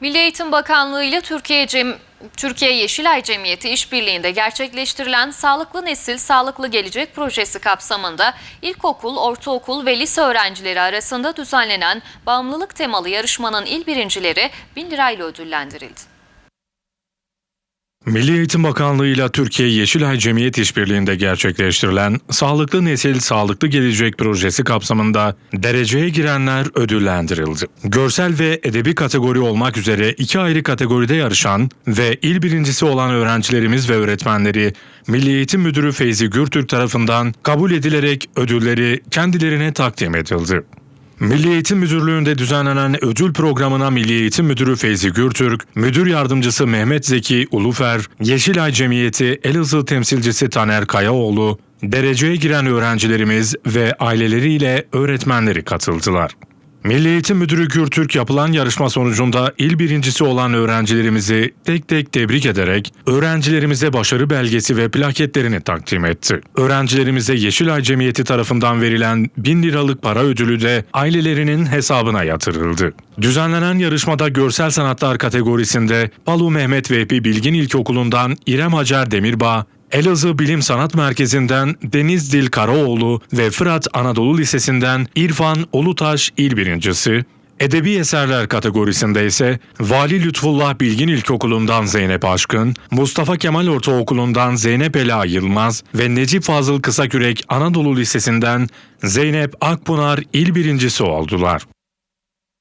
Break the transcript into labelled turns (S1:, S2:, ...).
S1: Milli Eğitim Bakanlığı ile Türkiye Cem Türkiye Yeşilay Cemiyeti işbirliğinde gerçekleştirilen Sağlıklı Nesil Sağlıklı Gelecek projesi kapsamında ilkokul, ortaokul ve lise öğrencileri arasında düzenlenen bağımlılık temalı yarışmanın il birincileri 1000 lirayla ödüllendirildi.
S2: Milli Eğitim Bakanlığı ile Türkiye Yeşilay Cemiyet İşbirliği'nde gerçekleştirilen Sağlıklı Nesil Sağlıklı Gelecek projesi kapsamında dereceye girenler ödüllendirildi. Görsel ve edebi kategori olmak üzere iki ayrı kategoride yarışan ve il birincisi olan öğrencilerimiz ve öğretmenleri Milli Eğitim Müdürü Feyzi Gürtürk tarafından kabul edilerek ödülleri kendilerine takdim edildi. Milli Eğitim Müdürlüğü'nde düzenlenen ödül programına Milli Eğitim Müdürü Feyzi Gürtürk, Müdür Yardımcısı Mehmet Zeki Ulufer, Yeşilay Cemiyeti Elazığ temsilcisi Taner Kayaoğlu, dereceye giren öğrencilerimiz ve aileleriyle öğretmenleri katıldılar. Milli Eğitim Müdürü Gürtürk yapılan yarışma sonucunda il birincisi olan öğrencilerimizi tek tek tebrik ederek öğrencilerimize başarı belgesi ve plaketlerini takdim etti. Öğrencilerimize Yeşilay Cemiyeti tarafından verilen 1000 liralık para ödülü de ailelerinin hesabına yatırıldı. Düzenlenen yarışmada görsel sanatlar kategorisinde Palu Mehmet Vehbi Bilgin İlkokulu'ndan İrem Hacer Demirbağ, Elazığ Bilim Sanat Merkezi'nden Deniz Dil Karaoğlu ve Fırat Anadolu Lisesi'nden İrfan Olutaş il birincisi, Edebi eserler kategorisinde ise Vali Lütfullah Bilgin İlkokulu'ndan Zeynep Aşkın, Mustafa Kemal Ortaokulu'ndan Zeynep Ela Yılmaz ve Necip Fazıl Kısakürek Anadolu Lisesi'nden Zeynep Akpınar il birincisi oldular.